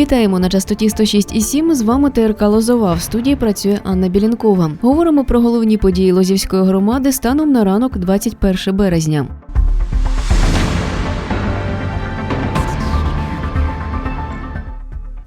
Вітаємо на частоті 106,7. З вами ТРК Лозова. В студії працює Анна Білінкова. Говоримо про головні події Лозівської громади станом на ранок 21 березня.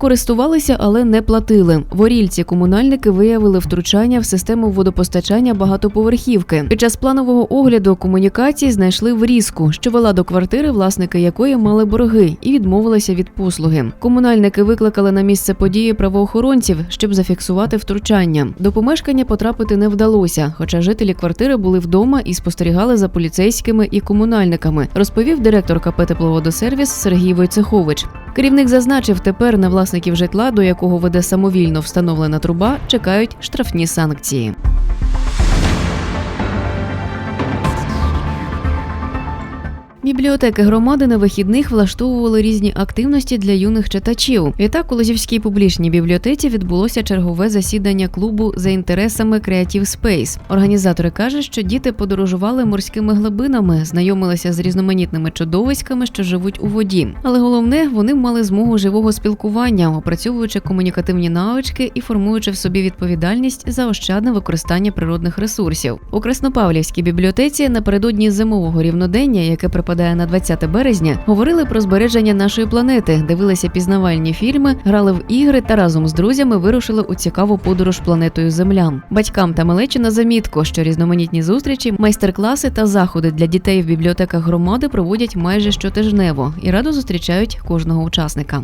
Користувалися, але не платили. В Орільці комунальники виявили втручання в систему водопостачання багатоповерхівки. Під час планового огляду комунікації знайшли врізку, що вела до квартири, власники якої мали борги, і відмовилися від послуги. Комунальники викликали на місце події правоохоронців, щоб зафіксувати втручання. До помешкання потрапити не вдалося, хоча жителі квартири були вдома і спостерігали за поліцейськими і комунальниками, розповів директор КП «Тепловодосервіс» Сергій Войцехович. Керівник зазначив, тепер на власників житла, до якого веде самовільно встановлена труба, чекають штрафні санкції. Бібліотеки громади на вихідних влаштовували різні активності для юних читачів. Відтак у Лозівській публічній бібліотеці відбулося чергове засідання клубу за інтересами Creative Space. Організатори кажуть, що діти подорожували морськими глибинами, знайомилися з різноманітними чудовиськами, що живуть у воді. Але головне, вони мали змогу живого спілкування, опрацьовуючи комунікативні навички і формуючи в собі відповідальність за ощадне використання природних ресурсів. У Краснопавлівській бібліотеці напередодні зимового рівнодення, яке припадає на 20 березня, говорили про збереження нашої планети, дивилися пізнавальні фільми, грали в ігри та разом з друзями вирушили у цікаву подорож планетою Земля. Батькам та малечі на замітку, що різноманітні зустрічі, майстер-класи та заходи для дітей в бібліотеках громади проводять майже щотижнево і радо зустрічають кожного учасника.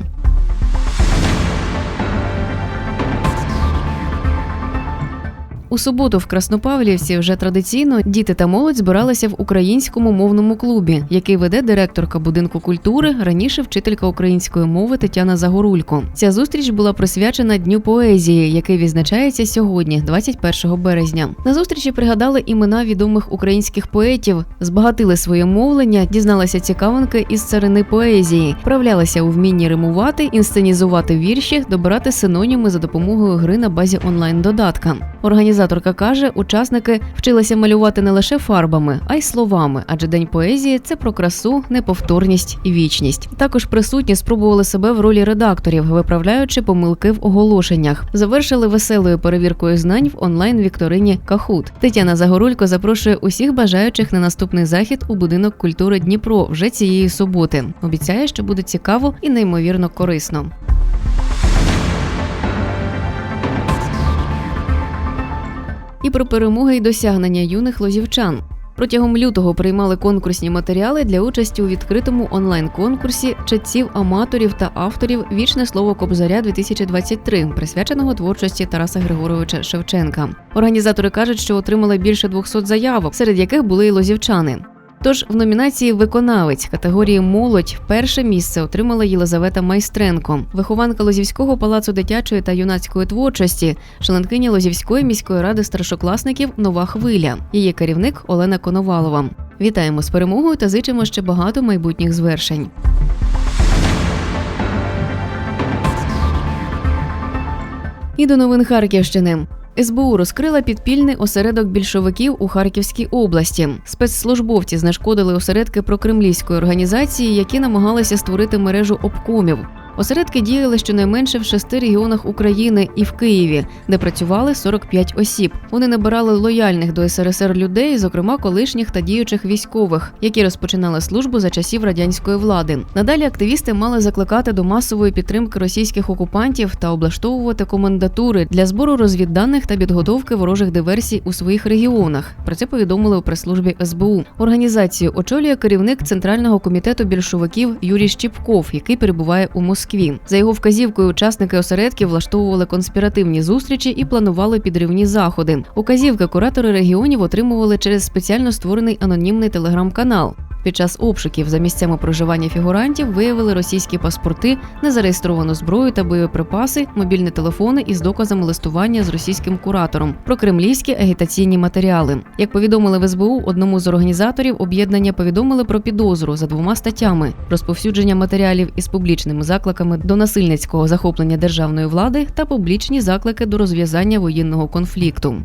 У суботу в Краснопавлівці вже традиційно діти та молодь збиралися в українському мовному клубі, який веде директорка будинку культури, раніше вчителька української мови Тетяна Загорулько. Ця зустріч була присвячена Дню поезії, який відзначається сьогодні, 21 березня. На зустрічі пригадали імена відомих українських поетів, збагатили своє мовлення, дізналися цікавинки із царини поезії, вправлялися у вмінні римувати, інсценізувати вірші, добирати синоніми за допомогою гри на базі онлайн-додатка. Організаторка каже, учасники вчилися малювати не лише фарбами, а й словами, адже день поезії це про красу, неповторність і вічність. Також присутні спробували себе в ролі редакторів, виправляючи помилки в оголошеннях. Завершили веселою перевіркою знань в онлайн вікторині Кахут. Тетяна Загорулько запрошує усіх бажаючих на наступний захід у будинок культури Дніпро вже цієї суботи. Обіцяє, що буде цікаво і неймовірно корисно. І про перемоги й досягнення юних лозівчан. Протягом лютого приймали конкурсні матеріали для участі у відкритому онлайн-конкурсі читців, аматорів та авторів Вічне слово Кобзаря 2023 присвяченого творчості Тараса Григоровича Шевченка. Організатори кажуть, що отримали більше 200 заявок, серед яких були й лозівчани. Тож в номінації Виконавець категорії Молодь перше місце отримала Єлизавета Майстренко, вихованка Лозівського палацу дитячої та юнацької творчості, членкиня Лозівської міської ради старшокласників Нова Хвиля, її керівник Олена Коновалова. Вітаємо з перемогою та зичимо ще багато майбутніх звершень. І до новин Харківщини. СБУ розкрила підпільний осередок більшовиків у Харківській області. Спецслужбовці знешкодили осередки прокремлівської організації, які намагалися створити мережу обкомів. Осередки діяли щонайменше в шести регіонах України і в Києві, де працювали 45 осіб. Вони набирали лояльних до СРСР людей, зокрема колишніх та діючих військових, які розпочинали службу за часів радянської влади. Надалі активісти мали закликати до масової підтримки російських окупантів та облаштовувати комендатури для збору розвідданих та підготовки ворожих диверсій у своїх регіонах. Про це повідомили у прес-службі СБУ. Організацію очолює керівник центрального комітету більшовиків Юрій Щіпков, який перебуває у Москві. Москві. За його вказівкою, учасники осередків влаштовували конспіративні зустрічі і планували підривні заходи. Указівки куратори регіонів отримували через спеціально створений анонімний телеграм-канал. Під час обшуків за місцями проживання фігурантів виявили російські паспорти, незареєстровану зброю та боєприпаси, мобільні телефони із доказами листування з російським куратором, про кремлівські агітаційні матеріали. Як повідомили в СБУ, одному з організаторів об'єднання повідомили про підозру за двома статтями: розповсюдження матеріалів із публічними закликами до насильницького захоплення державної влади та публічні заклики до розв'язання воєнного конфлікту.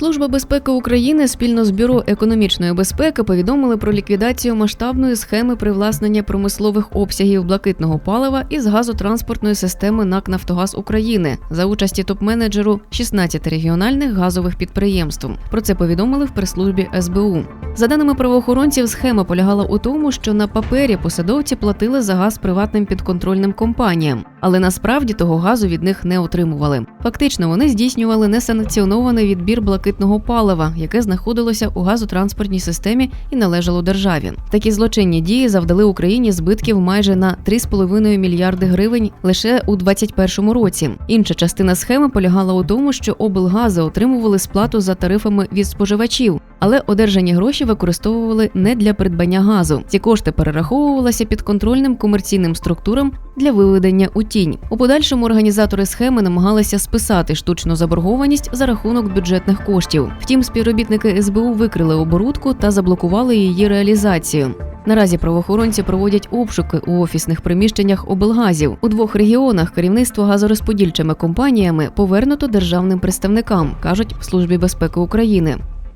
Служба безпеки України спільно з бюро економічної безпеки повідомили про ліквідацію масштабної схеми привласнення промислових обсягів блакитного палива із газотранспортної системи НАК Нафтогаз України за участі топ-менеджеру 16 регіональних газових підприємств. Про це повідомили в прес-службі СБУ. За даними правоохоронців, схема полягала у тому, що на папері посадовці платили за газ приватним підконтрольним компаніям, але насправді того газу від них не отримували. Фактично, вони здійснювали несанкціонований відбір блакитного палива, яке знаходилося у газотранспортній системі і належало державі. Такі злочинні дії завдали Україні збитків майже на 3,5 мільярди гривень лише у 2021 році. Інша частина схеми полягала у тому, що облгази отримували сплату за тарифами від споживачів, але одержані гроші використовували не для придбання газу. Ці кошти перераховувалися підконтрольним комерційним структурам для виведення у тінь. У подальшому організатори схеми намагалися списати штучну заборгованість за рахунок бюджетних коштів. Втім, співробітники СБУ викрили оборудку та заблокували її реалізацію. Наразі правоохоронці проводять обшуки у офісних приміщеннях облгазів. У двох регіонах керівництво газорозподільчими компаніями повернуто державним представникам, кажуть в службі безпеки України.